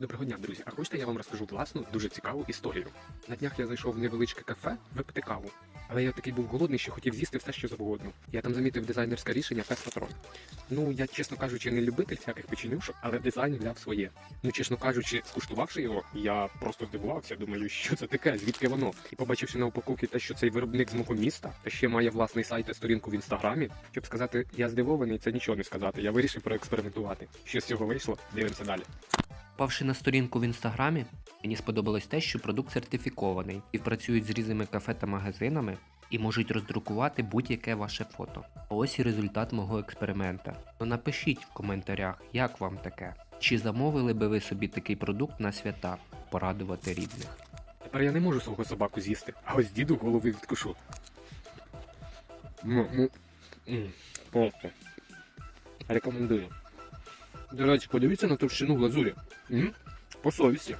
Доброго дня, друзі. А хочете я вам розкажу власну дуже цікаву історію. На днях я зайшов в невеличке кафе випити каву. Але я такий був голодний, що хотів з'їсти все, що завгодно. Я там замітив дизайнерське рішення Пестатрон. Ну, я, чесно кажучи, не любитель всяких печенюшок, але дизайн взяв своє. Ну, чесно кажучи, скуштувавши його, я просто здивувався, думаю, що це таке, звідки воно. І побачивши на упаковці те, що цей виробник з мого міста, та ще має власний сайт та сторінку в інстаграмі. Щоб сказати, я здивований, це нічого не сказати. Я вирішив проекспериментувати. Що з цього вийшло, дивимося далі. Попавши на сторінку в інстаграмі, мені сподобалось те, що продукт сертифікований і працюють з різними кафе та магазинами і можуть роздрукувати будь-яке ваше фото. А Ось і результат мого експеримента. Ну напишіть в коментарях, як вам таке. Чи замовили би ви собі такий продукт на свята порадувати рідних? Тепер я не можу свого собаку з'їсти, а ось діду голови відкушу. Ну, ну, просто. Рекомендую. До речі, подивіться на товщину глазурі. М? По совісті.